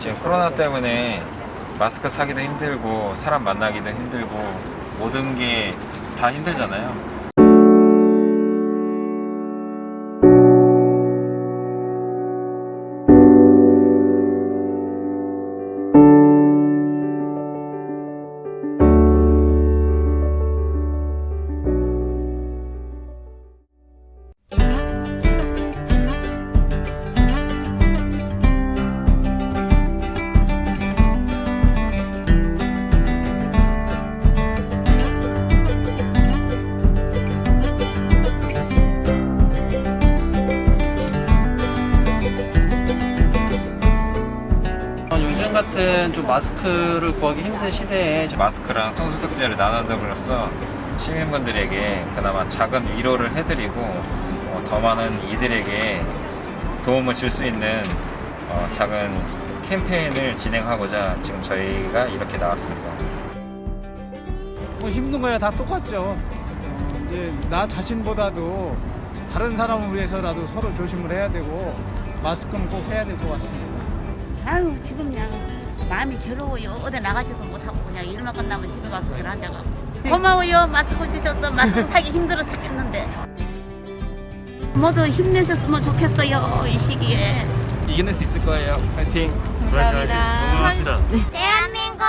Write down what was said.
지금 코로나 때문에 마스크 사기도 힘들고 사람 만나기도 힘들고 모든 게 다 힘들잖아요. 요즘 같은 좀 마스크를 구하기 힘든 시대에 좀 마스크랑 손소독제를 나눠줌으로써 시민분들에게 그나마 작은 위로를 해드리고 어, 더 많은 이들에게 도움을 줄 수 있는 어, 작은 캠페인을 진행하고자 지금 저희가 이렇게 나왔습니다. 뭐 힘든 거야 다 똑같죠. 어, 이제 나 자신보다도 다른 사람을 위해서라도 서로 조심을 해야 되고 마스크는 꼭 해야 될 것 같습니다. 아유 지금 그냥 마음이 괴로워요. 어디 나가지도 못하고 그냥 일만 끝나면 집에 와서 일 앉아가. 고마워요. 마스크 주셔서 마스크 사기 힘들어 죽겠는데. 모두 힘내셨으면 좋겠어요 이 시기에. 이겨낼 수 있을 거예요. 파이팅! 감사합니다. 대한민국